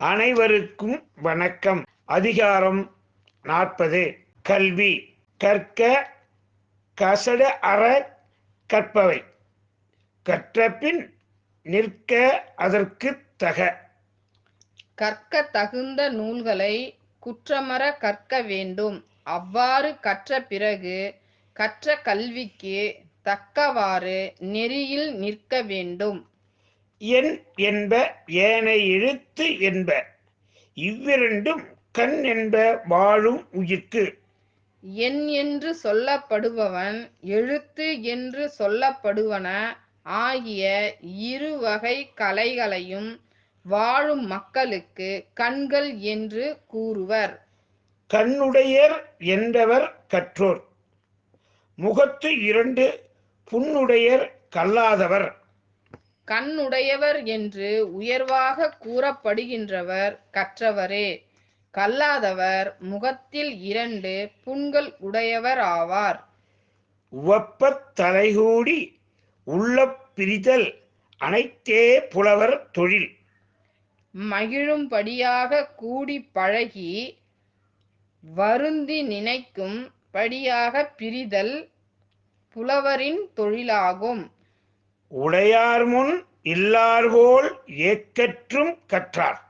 அனைவருக்கும் வணக்கம். அதிகாரம் நாற்பது. கல்வி. கற்க கசட அற கற்பவை. கற்றபின் நிற்க அதற்கு தக. கற்க தகுந்த நூல்களை குற்றமற கற்க வேண்டும். அவ்வாறு கற்ற பிறகு கற்ற கல்விக்கு தக்கவாறு நெறியில் நிற்க வேண்டும். என் என்ப ஏனை எழுத்து என்ப. இவ்விரண்டும் கண் என்ப வாழும் உயிர்க்கு. என் என்று சொல்லப்படுபவன் எழுத்து என்று சொல்லப்படுவன ஆகிய இரு வகை கலைகளையும் வாழும் மக்களுக்கு கண்கள் என்று கூறுவர். கண்ணுடையர் என்பவர் கற்றோர். முகத்து இரண்டு புண்ணுடையர் கல்லாதவர். கண்ணுடையவர் என்று உயர்வாக கூறப்படுகின்றவர் கற்றவரே. கல்லாதவர் முகத்தில் இரண்டு புண்கள் உடையவர் ஆவார். உவப்பத் தலைகூடி உள்ள பிரிதல் அனைத்தே புலவர் தொழில். மகிழும்படியாக கூடி பழகி வருந்தி நினைக்கும் படியாக பிரிதல் புலவரின் தொழிலாகும். உடையார் முன் இல்லார்போல் ஏக்கற்றும் கற்றார்.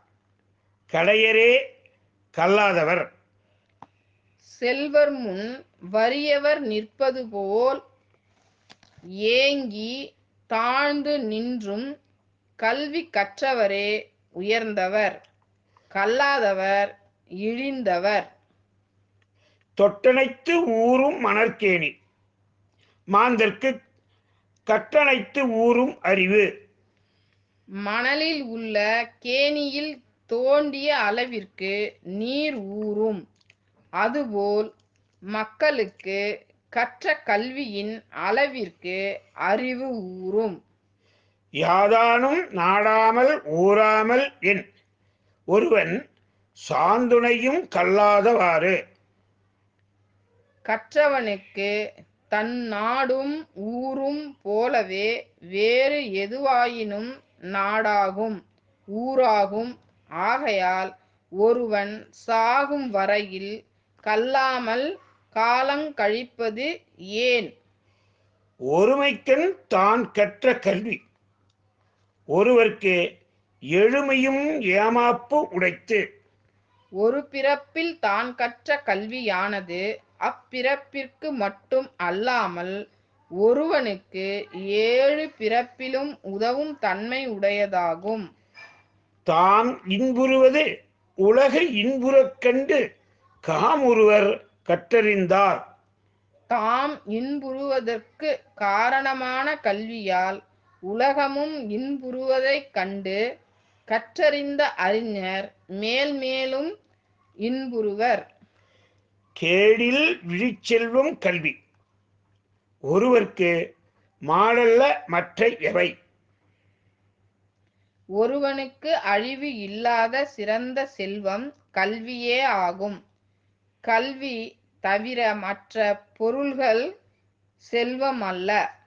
கடையரே கல்லாதவர். செல்வர் முன் வறியவர் நிற்பது போல் ஏங்கி தாழ்ந்து நின்றும் கல்வி கற்றவரே உயர்ந்தவர். கல்லாதவர் இழிந்தவர். தொட்டனைத்து ஊரும் மணற்கேணி. மாந்தர்க்கு கட்டணைத்து ஊரும் அறிவு. மணலில் உள்ள கேணியில் தோண்டிய அளவிற்கு நீர் ஊறும். அதுபோல் மக்களுக்கு கற்ற கல்வியின் அளவிற்கு அறிவு ஊறும். யாதானும் நாடாமல் ஊறாமல் என். ஒருவன் சாந்துணையும் கல்லாதவாறு. கற்றவனுக்கு தன் நாடும் ஊரும் போலவே வேறு எதுவாயினும் நாடாகும் ஊராகும். ஆகையால் ஒருவன் சாகும் வரையில் கல்லாமல் காலங்கழிப்பது ஏன்? ஒருமைக்கண் தான் கற்ற கல்வி. ஒருவர்க்கு எழுமையும் ஏமாப்பு உடைத்து. ஒரு பிறப்பில் தான் கற்ற கல்வியானது அப்பிறப்பிற்கு மட்டும் அல்லாமல் ஒருவனுக்கு ஏழு பிறப்பிலும் உதவும் தன்மை உடையதாகும். தாம் இன்புறுவது உலக இன்புறக் கண்டு காமுறுவர் கற்றறிந்தார். தாம் இன்புறுவதற்கு காரணமான கல்வியால் உலகமும் இன்புறுவதைக் கண்டு கற்றறிந்த அறிஞர் மேல் மேலும் இன்புறுவர். கேடில் விழிச்செல்வம் கல்வி. ஒருவர்க்கு மாடல்ல மற்ற எவை? ஒருவனுக்கு அழிவு இல்லாத சிறந்த செல்வம் கல்வியே ஆகும். கல்வி தவிர மற்ற பொருள்கள் செல்வம் அல்ல.